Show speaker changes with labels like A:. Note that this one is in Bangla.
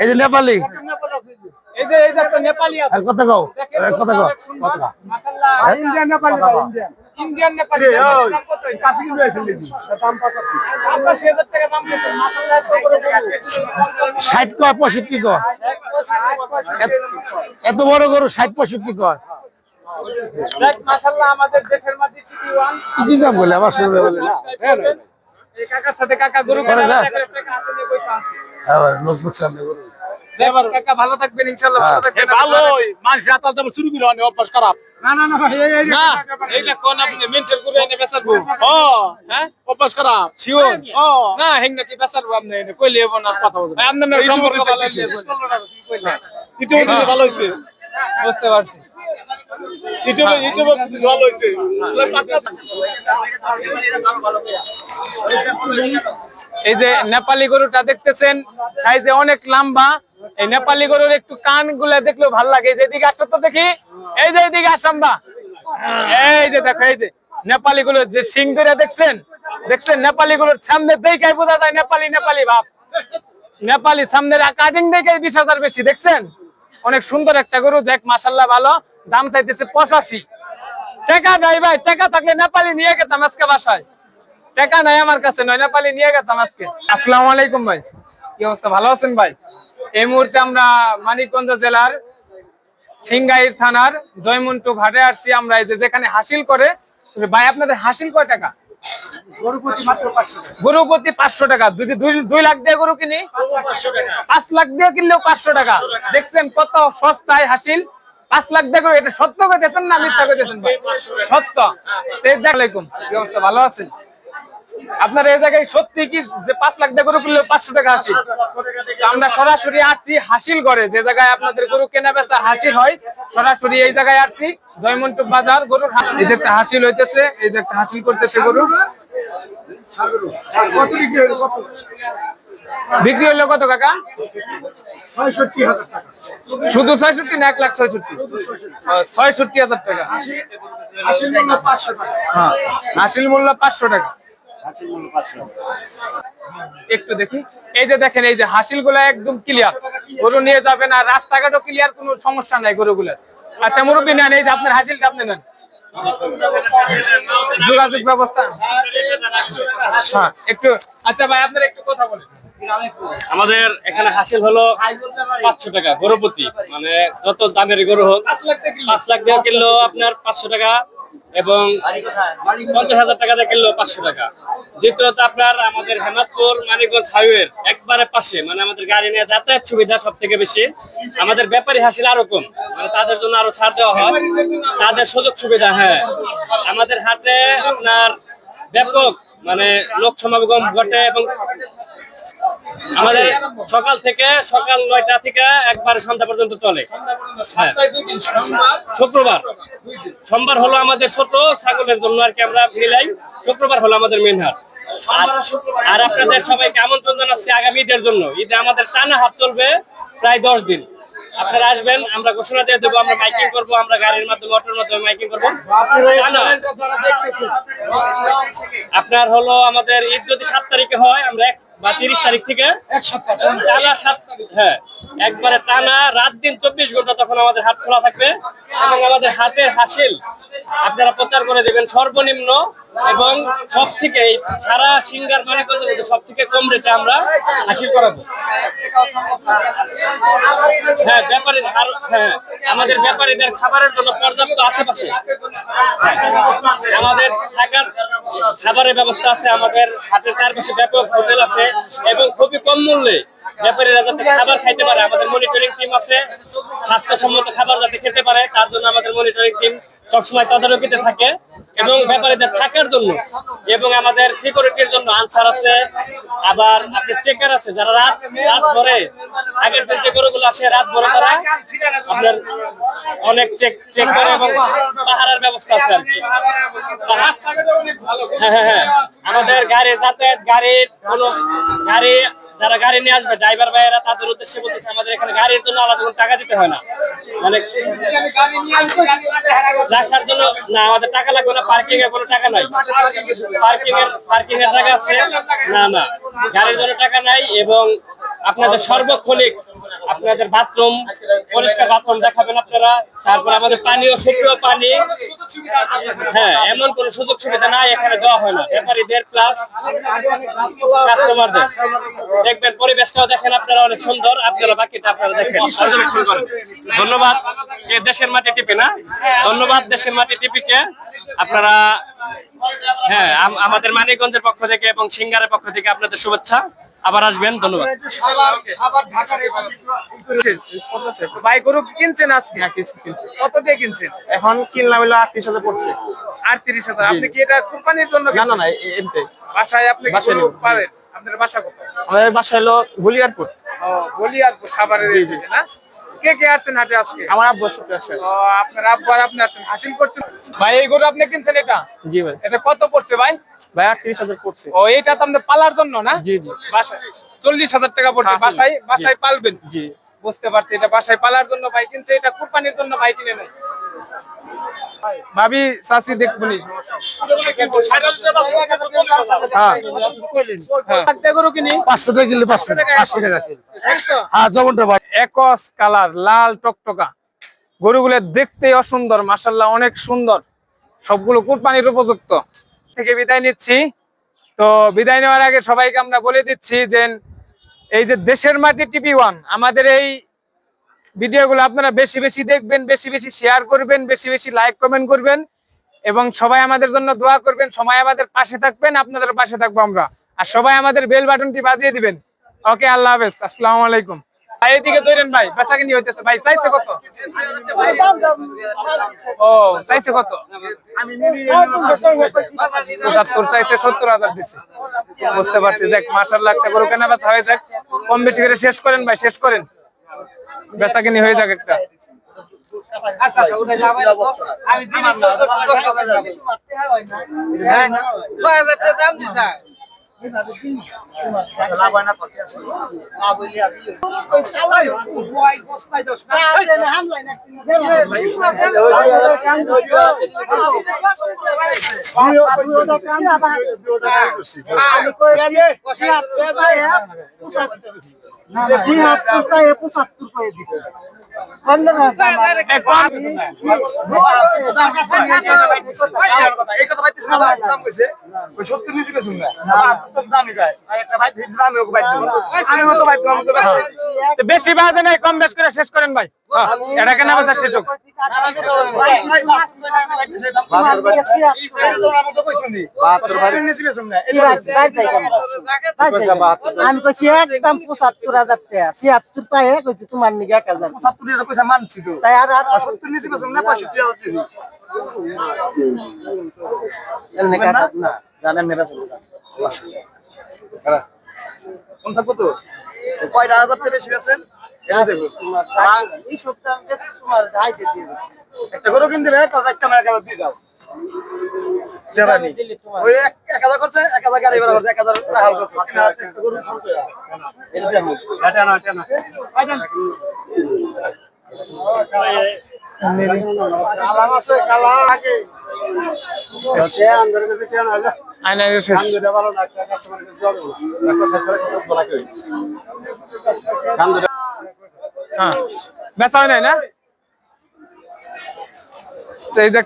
A: এই যে নেপালি।
B: এই যে এই যে একটা নেপালি আছে।
A: আর কত কও। আর কও।
B: মাশাআল্লাহ।
C: Indian Nepali Indian.
B: Indian Nepali. দাম কত
C: কাছে কিন্তু আছে লিজি দাম পাচ্ছি
B: 85000 টাকা দাম কত? মাশাআল্লাহ
A: ষাট কয় পঁয়ষট্টি কয়? এত- বড় গরু ষাট পঁয়ষট্টি কয়?
B: আমাদের দেশের মাঝে
A: কি দাম বলে? আমার শুনবে বলে না।
B: এই কাকার সাথে কাকা গরু
A: করে আবার সামনে গরু।
B: কাকা ভালো থাকবেন ইনশাআল্লাহ ভালো থাকবেন।
D: ভালোই। মানুষ আতাল দাম শুরু করে অনেক অভ্যাস খারাপ।
C: না না না ভাই এই এই
D: না এইটা কোন আপনি মেনশন করে এনে বেচারবো ও হ্যাঁ? অভ্যাস খারাপ।
B: শিওর
D: ও
B: না হেংনা কি বেচারবো আপনি এটা কইলে হব না কথা বলব
D: ভাই, আপনার সম্পর্ক ভালো হয়েছে ইউটিউবে ভালো হয়েছে
B: বুঝতে পারছি।
D: ইউটিউবে ইউটিউবে ভালো হয়েছে।
B: এই যে নেপালি গরুটা দেখতেছেন, সাইজে অনেক লম্বা। এই নেপালি গরুর একটু কানগুলা দেখলেও ভালো লাগে। যেদিকে আসো তো দেখি। এই যে এইদিকে আসাম্বা এই যে দেখো, এই যে নেপালি গুলোর যে সিং ধরে দেখছেন? দেখছেন? নেপালি গুলোর সামনে দেখে বোঝা যায় নেপালি নেপালি ভাব নেপালি সামনের কাটিং দেখে বিশ হাজার বেশি, দেখছেন? অনেক সুন্দর একটা গরু, দেখ মাসাল্লাহ ভালো। দাম চাইতেছে পঁচাশি। টাকা নাই ভাই, টাকা থাকলে নেপালি নিয়ে গেতাম আজকে বাসায়। টাকা নাই আমার কাছে, নয় নেপালি নিয়ে গেতাম আজকে। আসসালামু আলাইকুম ভাই। কি অবস্থা, ভালো আছেন ভাই? এই মুহূর্তে আমরা মানিকগঞ্জ জেলার সিংগাইর থানার জয়মন্টু ঘাটে আসছি আমরা। এই যে যেখানে হাসিল করে, ভাই, আপনাদের হাসিল কয় টাকা? পাঁচশো টাকা। দুই লাখ দিয়ে গরু কিনি? পাঁচ লাখ দিয়ে কিনলেও পাঁচশো টাকা। দেখছেন কত সস্তায় হাসিল। পাঁচ লাখ দেখো এটা সত্য কইতেছেন না মিথ্যা কইতেছেন সত্য। আলাইকুম কি অবস্থা? ভালো আছেন? আপনার এই জায়গায় সত্যি কি যে পাঁচ লাখ দিয়ে গরু পাঁচশো টাকা হাসিল তো আমরা সরাসরি আসছি হাসিল করে যে জায়গায় আপনাদের গরু কেনা বেচা হাসিল হয়, সরাসরি এই জায়গায় আসছি জয়মন্টু বাজার, গরুর এই যে একটা হাসিল হইতেছে, এই যে একটা হাসিল করতেছে গরু।
C: বিক্রি হলো কত
B: কাকা? শুধু ছয়ষট্টি না এক লাখ ছয়ষট্টি। ছয়ষট্টি। হাজার টাকা।
C: আশি মূল্য পাঁচশো টাকা।
B: হ্যাঁ হাসিল মূল্য পাঁচশো টাকা। একটু দেখি। এই যে দেখেন এই যে হাসিলগুলা একদম ক্লিয়ার গরু নিয়ে যাবেন আর রাস্তাঘাটও ক্লিয়ার কোনো সমস্যা নাই গরুগুলার। আচ্ছা মুরব্বী নেন এই যে আপনার হাসিলটা আপনি নেন। যোগাযোগ ব্যবস্থা। হ্যাঁ একটু আচ্ছা ভাই আপনার একটু কথা বলেন।
D: আমাদের এখানে হাসিল হলো পাঁচশো টাকা গরুপতি মানে যত দামের গরু হোক, পাঁচ লাখ দিয়ে কিনলো আপনার পাঁচশো টাকা এবং পঞ্চাশ হাজার টাকা দিয়ে কিনলো পাঁচশো টাকা। দ্বিতীয়ত আপনার আমাদের হেমাদপুর মানিকগঞ্জ হাইওয়ের একবারে পাশে মানে আমাদের গাড়ি নিয়ে যাতায়াত সুবিধা সব থেকে বেশি। আমাদের ব্যাপারী হাসিল আরও কম মানে তাদের জন্য আরও ছাড় দেওয়া হয়। তাদের সুযোগ সুবিধা হ্যাঁ। আমাদের হাটে আপনার ব্যাপক মানে লোক সমাগম ঘটে এবং আমাদের সকাল থেকে সকাল নয়টা থেকে একবার সন্ধ্যা পর্যন্ত চলে। শুক্রবার। সোমবার হলো আমাদের ছোট ছাগলের জন্য আর কি আমরা মিলাই শুক্রবার হলো আমাদের মেন হাট। আর- আর আপনাদের সবাইকে আমন্ত্রণ জানাচ্ছি আগামী ঈদের জন্য। ঈদে আমাদের টানা হাত চলবে প্রায় দশ দিন। আপনারা আসবেন আমরা ঘোষণা দিয়ে দেবো আমরা মাইকিং করব আমরা গাড়ির মাধ্যমে অটোর মাধ্যমে মাইকিং করব। আপনার হলো আমাদের ঈদ যদি সাত তারিখে হয় আমরা এক বা তিরিশ তারিখ থেকে টানা সাত হ্যাঁ একবারে টানা রাত দিন চব্বিশ ঘণ্টা তখন আমাদের হাট খোলা থাকবে এবং আমাদের হাটের হাসিল আপনারা প্রচার করে দেবেন সর্বনিম্ন এবং সব থেকে সারা সিঙ্গার মানে সব থেকে কম রেটে আমরা হাসিল করাবো। হ্যাঁ ব্যাপারী আর হ্যাঁ আমাদের ব্যাপারীদের খাবারের জন্য পর্যাপ্ত আশেপাশে। আমাদের থাকার খাবারের ব্যবস্থা আছে, আমাদের হাটের চারপাশে ব্যাপক হোটেল আছে এবং খুবই কম মূল্যে ব্যাপারীরা যাতে খাবার খাইতে পারে। আমাদের মনিটরিং টিম আছে, স্বাস্থ্যসম্মত খাবার যাতে খেতে পারে, তার জন্য আমাদের মনিটরিং টিম সবসময় তদারকিতে থাকে। এবং ব্যাপারীদের থাকার জন্য এবং আমাদের সিকিউরিটির জন্য আনসার আছে, আবার আপনার চেকার আছে, যারা রাত রাত ভরে, আগের দিন যে গরুগুলো আসে, রাত ভরে তারা আপনার অনেক চেক চেক করে এবং পাহারার ব্যবস্থা আছে আর কি। হ্যাঁ হ্যাঁ হ্যাঁ। আমাদের গাড়ি, যাতায়াত গাড়ির গাড়ি যারা গাড়ি নিয়ে আসবে ড্রাইভার ভাইয়েরা তাদের উদ্দেশ্যে বলতেছে, আমাদের এখানে গাড়ির জন্য আলাদা কোনো টাকা দিতে হয় না। মানে রাখার জন্য না, আমাদের টাকা লাগবে না পার্কিং এর কোনো টাকা নাই। পার্কিং এর পার্কিং এর জায়গা আছে? না না। গাড়ির জন্য টাকা নাই এবং আপনাদের সর্বক্ষণিক আপনাদের বাথরুম পরিষ্কার বাথরুম দেখাবেন আপনারা। তারপর আমাদের পানীয়, শুকনো পানি। হ্যাঁ এমন কোন সুযোগ সুবিধা নাই, এখানে দেওয়া হয় না। ব্যাপারীদের প্লাস কাস্টমারদের দেখবেন, পরিবেশটাও দেখেন আপনারা অনেক সুন্দর। আপনারা বাকিটা আপনারা দেখেন। ধন্যবাদ। দেশের মাটি টিপি না? ধন্যবাদ, দেশের মাটি টিপিকে। আপনারা হ্যাঁ আম- আমাদের মানিকগঞ্জের পক্ষ থেকে এবং সিঙ্গারের পক্ষ থেকে আপনাদের শুভেচ্ছা। আবার আসবেন ধন্যবাদ।
B: ভাই গরু কিনছেন আজকে? কত দিয়ে কিনছেন?
E: এখন কিনলাম হলো আটত্রিশ হাজার পড়ছে।
B: আটত্রিশ হাজার। আপনি কি এটা কুরবানির জন্য
E: না না
B: কিনছেন?
E: না এ-
B: বাসায় আপনি গরু
E: নেব।
B: আপনার বাসা কোথায়?
E: আমাদের বাসা হলো গুলিয়ারপুর
B: ও বলি খাবারের না? কে কে আসছেন হাটে আজকে?
E: আমার আব্বুর সাথে আছে
B: ও আপনার আব্বার আপনি আসছেন। হাসিল করছেন? ভাই এই গরু আপনি কিনছেন এটা?
E: জি ভাই।
B: এটা কত পড়ছে ভাই?
E: ভাই আটত্রিশ হাজার পড়ছে।
B: ও এটা তো আমাদের পালার জন্য না?
E: জি, জি।
B: বাসায় চল্লিশ হাজার টাকা পড়ছে।
E: হ্যাঁ,
B: বাসায় বাসায় পালবেন।
E: জি।
B: বুঝতে পারছি এটা বাসায় পালার জন্য ভাই কিনছে এটা কুরবানির জন্য ভাই কিনে নেয়। ভাবি চাষি দেখবনি। হ্যাঁ। হ্যাঁ?
A: হ্যাঁ
B: একস কালার লাল টকটকা। গরুগুলো দেখতে অসুন্দর মাসাল্লাহ অনেক সুন্দর। সবগুলো কুরবানির উপযুক্ত। থেকে বিদায় নিচ্ছি। তো বিদায় নেওয়ার আগে সবাইকে আমরা বলে দিচ্ছি যে, এই যে দেশের মাটি টিভি ওয়ান, আমাদের এই ভিডিওগুলো আপনারা বেশি বেশি দেখবেন, বেশি বেশি শেয়ার করবেন, বেশি বেশি লাইক কমেন্ট করবেন এবং সবাই আমাদের জন্য দোয়া করবেন, সবাই আমাদের পাশে থাকবেন, আপনাদের পাশে থাকব আমরা। আর সবাই আমাদের বেল বাটনটি বাজিয়ে দিবেন। ওকে আল্লাহ হাফেজ। আসসালামু আলাইকুম। ভাই, এদিকে ধরেন ভাই বেচা কিনি হইতেছে। ভাই, চাইছে কত? ও, চাইছে কত? চাইছে সত্তর হাজার দিচ্ছে বুঝতে পারছি কেনা হয়ে যাক। কম বেশি করে শেষ করেন ভাই, শেষ করেন। বেচা কিনি হয়ে যাক একটা।
C: পাইতেছ না ভাই দাম কইছে ওই 70 নিচে না তো দামই গায় বেশি
B: বাজে নাই কম বেশ করে শেষ করেন ভাই এটা কেনা বেচা শেষ
C: আমি বাইতেছে দাম তো আমার তো কইছুন দি 70 নিচে বেচুন না এই
F: আমি কইছি একদম পঁচাত্তর হাজার টাকা ছিয়াত্তর টাকা কইছি তোমার নিকে এক হাজার
C: 70 এর পয়সা মানছি
F: তাই আর আর
C: 70 নিচে বেচুন না 65 টাকা দিবি
F: এমনি কাটা
C: না জানেন চলে কোন থাকব তো কয়টা হাজার থেকে বেশি আছেন
F: এই সপ্তাহ তোমার হাইতে দিয়ে
C: একটা গরু কিনতে দিলে কাস্টমার কাছে দিয়ে যাও দেবানি
F: দিলে তোমার
C: ওই এক এক হাজার করছে এক হাজার গাড়ি করছে এক হাজার টাকা হাল করছে তিন হাজার টাকা গরু করছে এটা দেখুন এটা না এটা না কালাম আছে কালা আগে হচ্ছে আলা
B: শেষ। হ্যাঁ। বেচা হয় নাই না? তো এই যে